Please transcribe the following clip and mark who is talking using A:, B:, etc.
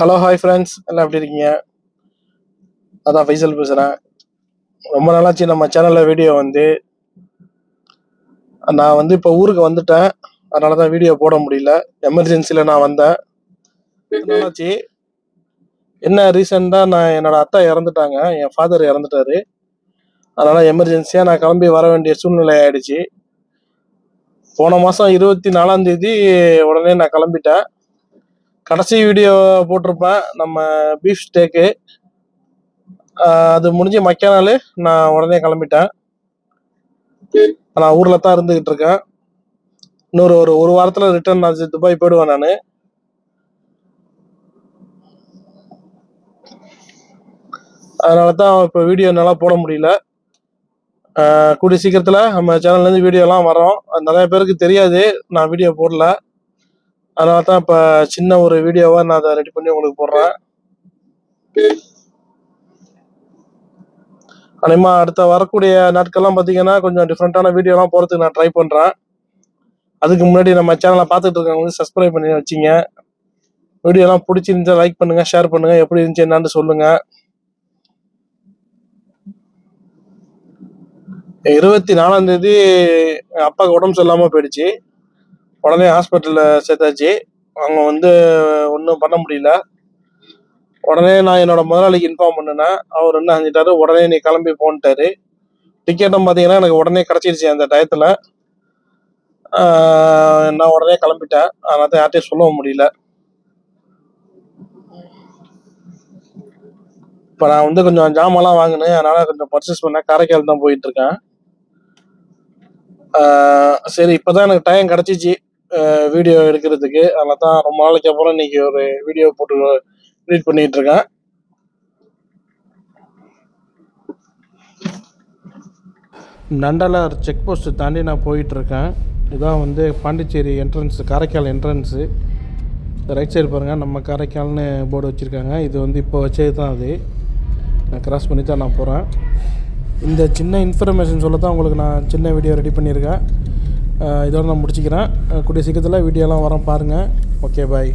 A: Hello hi friends எல்லாம் எப்படி இருக்கீங்க? அதான் ஃபைசல் பேசுகிறேன் ரொம்ப நாளாச்சு நம்ம சேனலில் வீடியோ வந்து. நான் வந்து இப்போ ஊருக்கு வந்துட்டேன். அதனால தான் வீடியோ போட முடியல. எமர்ஜென்சியில் நான் வந்தேன். நாளாச்சு. என்ன ரீசெண்டாக நான் என்னோட அத்தா இறந்துட்டாங்க. என் ஃபாதர் இறந்துட்டாரு. அதனால் எமர்ஜென்சியாக நான் கிளம்பி வர வேண்டிய சூழ்நிலை ஆயிடுச்சு. போன மாதம் இருபத்தி நாலாம் தேதி உடனே நான் கிளம்பிட்டேன். கடைசி வீடியோ போட்டிருப்பேன். நம்ம பீஃப் ஸ்டேக்கு அது முடிஞ்சு மக்கிய நாள் நான் உடனே கிளம்பிட்டேன். நான் ஊரில் தான் இருந்துக்கிட்டு இருக்கேன். இன்னொரு ஒரு ஒரு வாரத்தில் ரிட்டர்ன் நான் துபாய் போயிடுவேன் நான். அதனால தான் இப்போ வீடியோ நல்லா போட முடியல. கூடிய சீக்கிரத்தில் நம்ம சேனல்லேருந்து வீடியோலாம் வரோம் நிறைய பேருக்கு தெரியாது. நான் வீடியோ போடல. அதனால தான் இப்போ சின்ன ஒரு வீடியோவாக நான் அதை ரெடி பண்ணி உங்களுக்கு போடுறேன். அனிமா அடுத்த வரக்கூடிய நாட்கள்லாம் பார்த்தீங்கன்னா கொஞ்சம் டிஃப்ரெண்ட்டான வீடியோலாம் போகிறதுக்கு நான் ட்ரை பண்ணுறேன் அதுக்கு முன்னாடி நம்ம சேனலை பார்த்துட்டு இருக்கவங்க வந்து சப்ஸ்கிரைப் பண்ணி வச்சிங்க. வீடியோலாம் பிடிச்சிருந்தா லைக் பண்ணுங்கள் ஷேர் பண்ணுங்கள் எப்படி இருந்துச்சு என்னான்னு சொல்லுங்கள் இருபத்தி நாலாம் தேதி எங்கள் அப்பாவுக்கு உடம்பு சரியில்லாமல் போயிடுச்சு. உடனே ஹாஸ்பிட்டலில் சேர்த்தாச்சு. அவங்க வந்து ஒன்றும் பண்ண முடியல. உடனே நான் என்னோட முதலாளிக்கு இன்ஃபார்ம் பண்ணினேன். அவர் என்ன செஞ்சிட்டாரு? உடனே நீ கிளம்பி போன்ட்டாரு. டிக்கெட்டும் பார்த்தீங்கன்னா எனக்கு உடனே கிடச்சிருச்சு அந்த டயத்தில் நான் உடனே கிளம்பிட்டேன். அதனால தான் யார்ட்டையும் சொல்லவும் முடியல. இப்போ நான் வந்து கொஞ்சம் ஜாமான்லாம் வாங்கினேன். அதனால் கொஞ்சம் பர்ச்சேஸ் பண்ண காரைக்கால் தான் போயிட்டுருக்கேன் சரி இப்போ தான் எனக்கு டைம் கிடச்சிச்சு. வீடியோ எடுக்கிறதுக்கு. அதில் தான் ரொம்ப நாளைக்கு அப்புறம் இன்னைக்கு ஒரு வீடியோ போட்டு ரீட் பண்ணிகிட்ருக்கேன் இருக்கேன். நண்டலார் செக் போஸ்ட்டு தாண்டி நான் போயிட்டுருக்கேன் இதான் வந்து Pondicherry entrance Karaikal entrance right side பாருங்கள் நம்ம காரைக்கால்னு போர்டு வச்சுருக்காங்க. இது வந்து இப்போ வச்சது தான் அது. நான் கிராஸ் பண்ணி தான் நான் போகிறேன் இந்த சின்ன இன்ஃபர்மேஷன் சொல்ல தான் உங்களுக்கு நான் சின்ன வீடியோ ரெடி பண்ணியிருக்கேன். இதோட நான் முடிச்சுக்கிறேன். கூடிய சீக்கிரத்தில் வீடியோலாம் வரேன் பாருங்கள் ஓகே பாய்